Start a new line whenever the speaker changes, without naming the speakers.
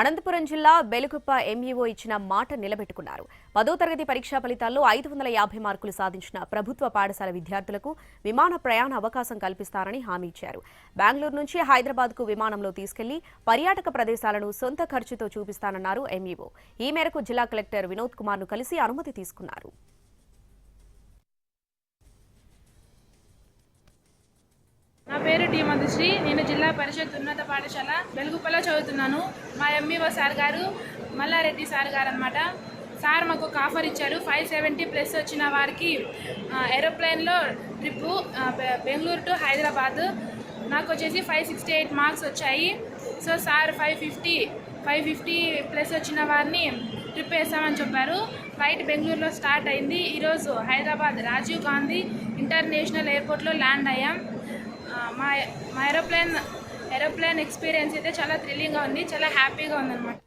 అనంతపురం జిల్లా బెలుగుప్ప ఎంఈఓ ఇచ్చిన మాట నిలబెట్టుకున్నారు. పదో తరగతి పరీక్షా ఫలితాల్లో ఐదు వందల యాభై మార్కులు సాధించిన ప్రభుత్వ పాఠశాల విద్యార్థులకు విమాన ప్రయాణ అవకాశం కల్పిస్తారని హామీ ఇచ్చారు. బెంగళూరు నుంచి హైదరాబాద్కు విమానంలో తీసుకెళ్ళి పర్యాటక ప్రదేశాలను సొంత ఖర్చుతో చూపిస్తానన్నారు ఎంఈఓ ఈ మేరకు జిల్లా కలెక్టర్ వినోద్ కుమార్ను కలిసి అనుమతి తీసుకున్నారు.
పేరు టి మధుశ్రీ నేను జిల్లా పరిషత్ ఉన్నత పాఠశాల వెలుగుపలో చదువుతున్నాను. మా ఎంఈఓ సార్ గారు మల్లారెడ్డి సార్ గారు అనమాట సార్ మాకు ఒక ఆఫర్ ఇచ్చారు. ఫైవ్ సెవెంటీ ప్లస్ వచ్చిన వారికి ఏరోప్లేన్లో ట్రిప్పు బెంగళూరు టు హైదరాబాద్. నాకు వచ్చేసి ఫైవ్ సిక్స్టీ ఎయిట్ మార్క్స్ వచ్చాయి. So sir five fifty five fifty plus వచ్చిన వారిని ట్రిప్ వేస్తామని చెప్పారు. ఫ్లైట్ బెంగళూరులో స్టార్ట్ అయింది. ఈరోజు హైదరాబాద్ రాజీవ్ గాంధీ ఇంటర్నేషనల్ ఎయిర్పోర్ట్లో ల్యాండ్ అయ్యాం. మా మా ఏరోప్లేన్ ఏరోప్లేన్ ఎక్స్పీరియన్స్ అయితే చాలా థ్రిల్లింగ్గా ఉంది చాలా హ్యాపీగా ఉందన్నమాట.